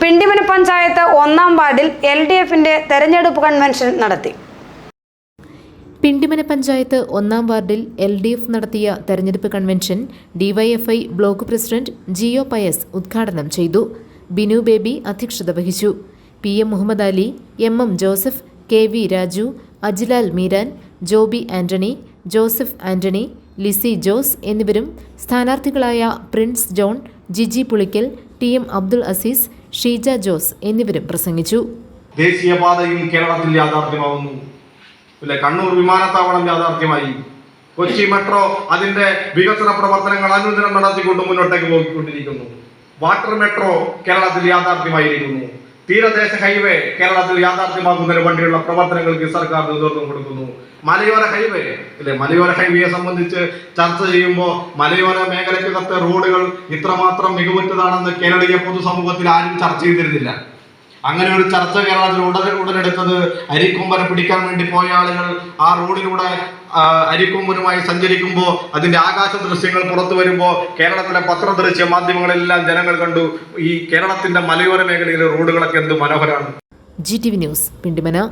പിണ്ടിമന പഞ്ചായത്ത് ഒന്നാം വാർഡിൽ L D എഫിന്റെ തെരഞ്ഞെടുപ്പ് കൺവെൻഷൻ നടത്തി. പിണ്ടിമന പഞ്ചായത്ത് ഒന്നാം വാർഡിൽ എൽ ഡി എഫ് നടത്തിയ തെരഞ്ഞെടുപ്പ് convention DYFI block president Jio Pius ഉദ്ഘാടനം ചെയ്തു. ബിനു ബേബി അധ്യക്ഷത വഹിച്ചു. P M Muhammad Ali M M Joseph K V Raju Ajilal Meeran Joby Antony Joseph Antony Lissy Jose എന്നിവരും സ്ഥാനാർത്ഥികളായ പ്രിൻസ് ജോൺ ജിജി പുളിക്കൽ ടി എം അബ്ദുൾ അസീസ് ഷീജ ജോസ് എന്നിവരും പ്രസംഗിച്ചു. ദേശീയപാതയും കേരളത്തിൽ യാഥാർത്ഥ്യമാവുന്നു. പിന്നെ കണ്ണൂർ വിമാനത്താവളം യാഥാർത്ഥ്യമായി. കൊച്ചി മെട്രോ അതിന്റെ വികസന പ്രവർത്തനങ്ങൾ അനുദിനം നടത്തിക്കൊണ്ട് മുന്നോട്ടേക്ക് പോയിക്കൊണ്ടിരിക്കുന്നു. വാട്ടർ മെട്രോ കേരളത്തിൽ യാഥാർത്ഥ്യമായിരിക്കുന്നു. തീരദേശ ഹൈവേ കേരളത്തിൽ യാഥാർത്ഥ്യമാക്കുന്നതിന് വേണ്ടിയുള്ള പ്രവർത്തനങ്ങൾക്ക് സർക്കാർ നേതൃത്വം കൊടുക്കുന്നു. മലയോര ഹൈവേ ഇല്ലേ? മലയോര ഹൈവേയെ സംബന്ധിച്ച് ചർച്ച ചെയ്യുമ്പോൾ മലയോര മേഖലയ്ക്കകത്തെ റോഡുകൾ ഇത്രമാത്രം മികവുറ്റതാണെന്ന് കേരളീയ പൊതുസമൂഹത്തിൽ ആരും ചർച്ച ചെയ്തിരുന്നില്ല. അങ്ങനെ ഒരു ചർച്ച കേരളത്തിൽ ഉടനെ ഉടനെടുത്തത് അരിക്കൊമ്പനെ പിടിക്കാൻ വേണ്ടി പോയ ആളുകൾ ആ റോഡിലൂടെ അരിക്കൊമ്പനുമായി സഞ്ചരിക്കുമ്പോൾ അതിന്റെ ആകാശ ദൃശ്യങ്ങൾ പുറത്തു വരുമ്പോൾ കേരളത്തിലെ പത്രദൃശ്യ മാധ്യമങ്ങളെല്ലാം ജനങ്ങൾ കണ്ടു. ഈ കേരളത്തിന്റെ മലയോര മേഖലയിലെ റോഡുകളൊക്കെ എന്ത് മനോഹരമാണ് G T V news Pindimana.